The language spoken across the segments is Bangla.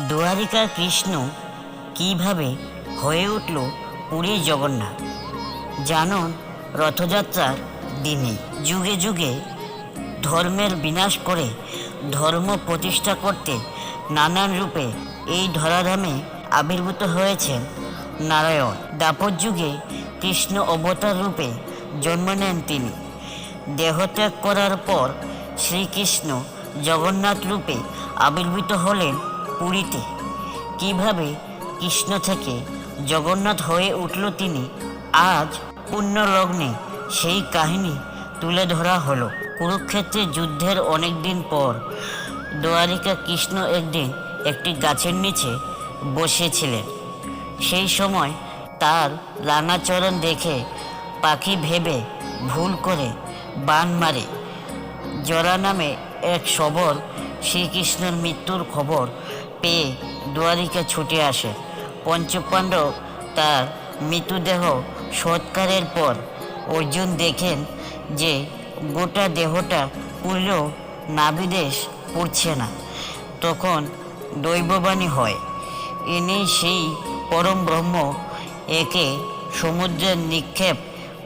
দুয়ারিকার কৃষ্ণ কীভাবে হয়ে উঠল পুরীর জগন্নাথ? জানুন রথযাত্রার দিনে যুগে যুগে ধর্মের বিনাশ করে ধর্ম প্রতিষ্ঠা করতে নানান রূপে এই ধরাধামে আবির্ভূত হয়েছেন। নারায়ণ দাপর যুগে কৃষ্ণ অবতার রূপে জন্ম নেন তিনি। দেহত্যাগ করার পর শ্রীকৃষ্ণ জগন্নাথ রূপে আবির্ভূত হলেন পুরীতে। কীভাবে কৃষ্ণ থেকে জগন্নাথ হয়ে উঠল তিনি, আজ পুণ্যলগ্নে সেই কাহিনী তুলে ধরা হলো। কুরুক্ষেত্রের যুদ্ধের অনেক দিন পর দ্বারিকা কৃষ্ণ একদিন একটি গাছের নিচে বসেছিলেন। সেই সময় তার রানাচরণ দেখে পাখি ভেবে ভুল করে বান মারে। জরা নামে এক সবর শ্রীকৃষ্ণের মৃত্যুর খবর পেয়ে দুয়ারিকা ছুটে আসে। পঞ্চপাণ্ডব তার মৃতদেহ সৎকারের পর অর্জুন দেখেন যে গোটা দেহটা পুরলেও নাবিদেশ পড়ছে না। তখন দৈববাণী হয় ইনি সেই পরম ব্রহ্ম একে সমুদ্রে নিক্ষেপ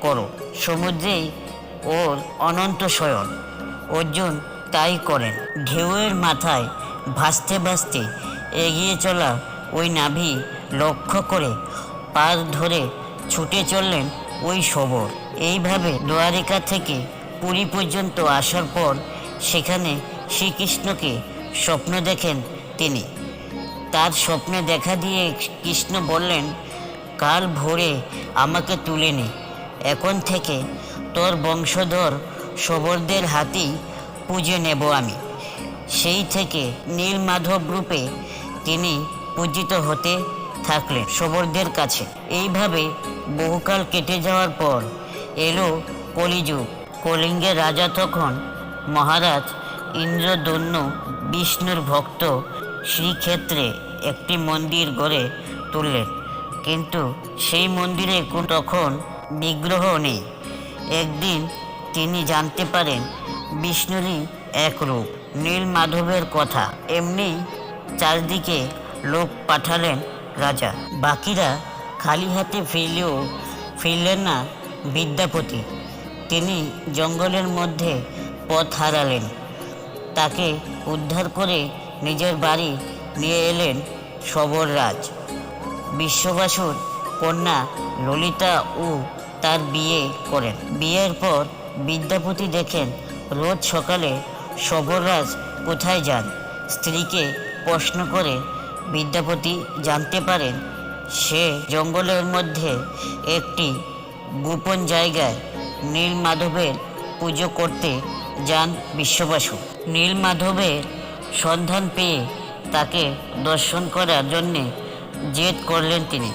করো। সমুদ্রেই ওর অনন্ত শয়ন। অর্জুন তাই করেন ঢেউয়ের মাথায় ভাসতে ভাসতে এগিয়ে চলা ওই নাভি লক্ষ্য করে পার ধরে ছুটে চললেন ওই শবর এইভাবে দ্বারিকা থেকে পুরী পর্যন্ত আসার পর সেখানে শ্রীকৃষ্ণকে স্বপ্ন দেখেন তিনি। তার স্বপ্নে দেখা দিয়ে কৃষ্ণ বললেন, কাল ভোরে আমাকে তুলে নে। এখন থেকে তোর বংশধর সবরদের হাতেই পুজো নেব আমি। সেই থেকে নীলমাধব রূপে তিনি পূজিত হতে থাকলেন সবরদের কাছে। এইভাবে বহুকাল কেটে যাওয়ার পর এলো কলিযুগ। কলিঙ্গের রাজা তখন মহারাজ ইন্দ্রদন্য বিষ্ণুর ভক্ত শ্রীক্ষেত্রে একটি মন্দির গড়ে তুললেন। কিন্তু সেই মন্দিরে তখন বিগ্রহ নেই। একদিন তিনি জানতে পারেন, বিষ্ণুরই এক রূপ। নীল মাধবের কথা এমনি চারদিকে লোক পাঠালেন রাজা। বাকিরা খালি হাতে ফিরলেও ফিরলেন না বিদ্যাপতি। তিনি জঙ্গলের মধ্যে পথ হারালেন। তাকে উদ্ধার করে নিজের বাড়ি নিয়ে এলেন সবররাজ বিশ্ববাসুর কন্যা ললিতা ও তার বিয়ে করেন। বিয়ের পর বিদ্যাপতি দেখেন, রোজ সকালে সবররাজ কোথায় যান? স্ত্রীকে প্রশ্ন করে বিদ্যাপতি জানতে পারেন, সে জঙ্গলের মধ্যে একটি গোপন জায়গায় নীলমাধবের পুজো করতে যান বিশ্ববাসু। নীলমাধবের সন্ধান পেয়ে তাকে দর্শন করার জন্যে জেদ করলেন তিনি।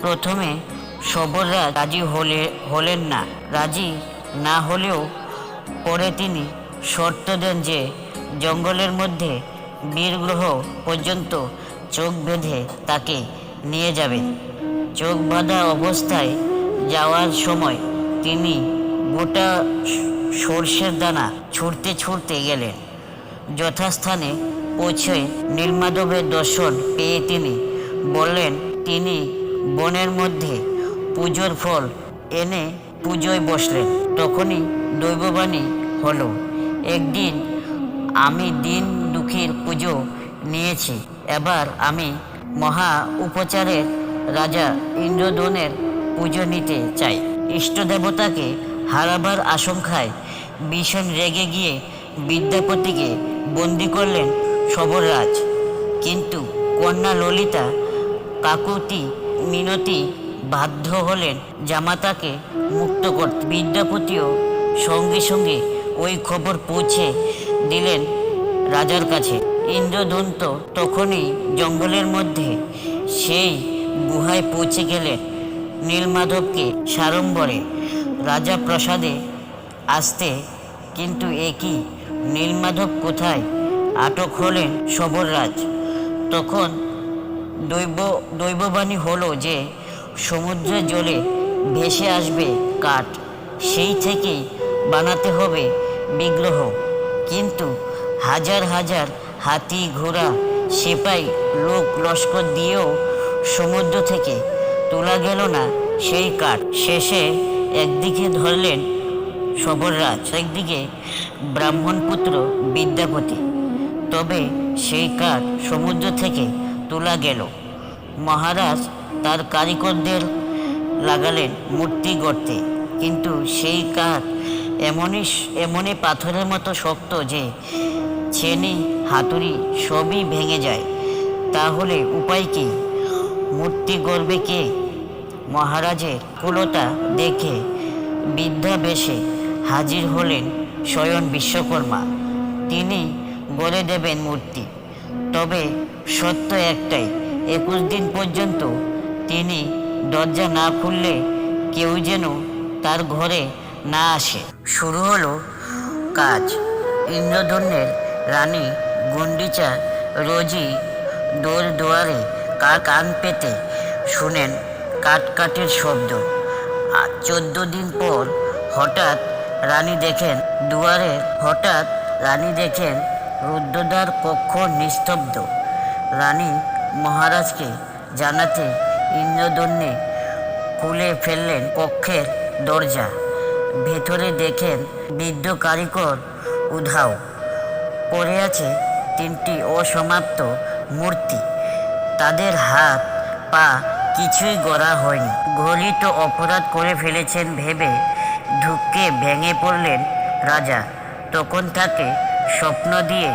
প্রথমে সবররা রাজি হলে হলেন না। রাজি না হলেও পরে তিনি শর্ত দেন যে জঙ্গলের মধ্যে বীরগ্রহ পর্যন্ত চোখ বেঁধে তাকে নিয়ে যাবেন চোখ বাঁধা অবস্থায় যাওয়ার সময় তিনি গোটা সর্ষের দানা ছুটতে ছুটতে গেলেন। যথাস্থানে পৌঁছে নীলমাধবের দর্শন পেয়ে তিনি বললেন, তিনি বনের মধ্যে পুজোর ফল এনে পুজোয় বসলেন তখনই দৈববাণী হলো। একদিন আমি দিন দুঃখীর পুজো নিয়েছি, এবার আমি মহা উপচারের রাজা ইন্দ্রদনের পুজো নিতে চাই। ইষ্ট দেবতাকে হারাবার আশঙ্কায় ভীষণ রেগে গিয়ে বিদ্যাপতিকে বন্দি করলেন সবররাজ কিন্তু কন্যা ললিতা, কাকুতি, মিনতি বাধ্য হলেন জামাতাকে মুক্ত করতে। বিদ্যাপতিও সঙ্গে সঙ্গে ওই খবর পৌঁছে দিলেন রাজার কাছে। ইন্দ্রদন্ত তখনই জঙ্গলের মধ্যে, সেই গুহায় পৌঁছে গেলেন নীলমাধবকে সাড়ম্বরে। রাজা প্রসাদে আসতে কিন্তু একই নীলমাধব কোথায়? আটক হলেন সবররাজ তখন দৈব, দৈববাণী হলো যে সমুদ্রের জলে ভেসে আসবে কাঠ, সেই থেকেই বানাতে হবে বিগ্রহ। কিন্তু হাজার হাজার হাতি ঘোড়া, সেপাই, লোক লস্কর দিয়েও সমুদ্র থেকে তোলা গেল না সেই কাঠ। শেষে একদিকে ধরলেন সবররাজ, একদিকে ব্রাহ্মণপুত্র বিদ্যাপতি। তবে সেই কাঠ সমুদ্র থেকে তোলা গেল। মহারাজ তার কারিগরদের লাগালেন মূর্তি গড়তে। কিন্তু সেই কাঠ এমনই এমনই পাথরের মতো শক্ত যে ছেনি হাতুড়ি সবই ভেঙে যায়। তাহলে উপায় কি? মূর্তি গড়বে কে? মহারাজের কুলতা দেখে বিদ্যা বেশে হাজির হলেন স্বয়ং বিশ্বকর্মা। তিনি গড়ে দেবেন মূর্তি। তবে সত্য একটাই, একুশ দিন পর্যন্ত তিনি দরজা না খুললে কেউ যেন তার ঘরে না আসে। শুরু হলো কাজ। ইন্দ্রধন্যের রানী গুন্ডিচা রোজই দোর দুয়ারে কার কান পেতে শুনেন কাটকাটের শব্দ। চোদ্দ দিন পর হঠাৎ রানী দেখেন দুয়ারে হঠাৎ রানী দেখেন রুদ্রদ্বার কক্ষ নিস্তব্ধ। রানী মহারাজকে জানাতে ইন্দ্রদন্যে খুলে ফেললেন কক্ষের দরজা। ভেতরে দেখেন বৃদ্ধ কারিগর উধাও। পড়ে আছে তিনটি অসমাপ্ত মূর্তি। তাদের হাত, পা কিছুই গড়া হয়নি। গলিত অপরাধ করে ফেলেছেন ভেবে ধুককে ভেঙে পড়লেন রাজা। তখন তাকে স্বপ্ন দিয়ে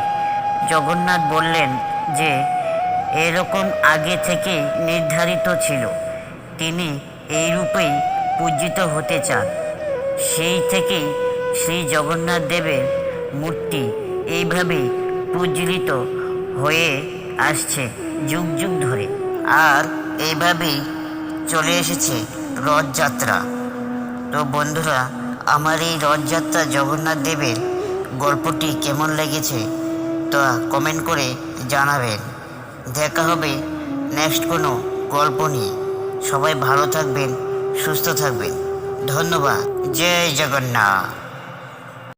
জগন্নাথ বললেন যে এরকম আগে থেকে নির্ধারিত ছিল। তিনি এই রূপেই পূজিত হতে চান। সেই থেকেই শ্রী জগন্নাথ দেবের মূর্তি এইভাবেই প্রজ্বলিত হয়ে আসছে যুগ যুগ ধরে। আর এইভাবেই চলে এসেছে রথযাত্রা। তো বন্ধুরা, আমার এই রথযাত্রা জগন্নাথ দেবের গল্পটি কেমন লেগেছে তা কমেন্ট করে জানাবেন। দেখা হবে। নেক্সট কোনো গল্প নিয়ে। সবাই ভালো থাকবেন সুস্থ থাকবেন। ধন্যবাদ। জয় জগন্নাথ।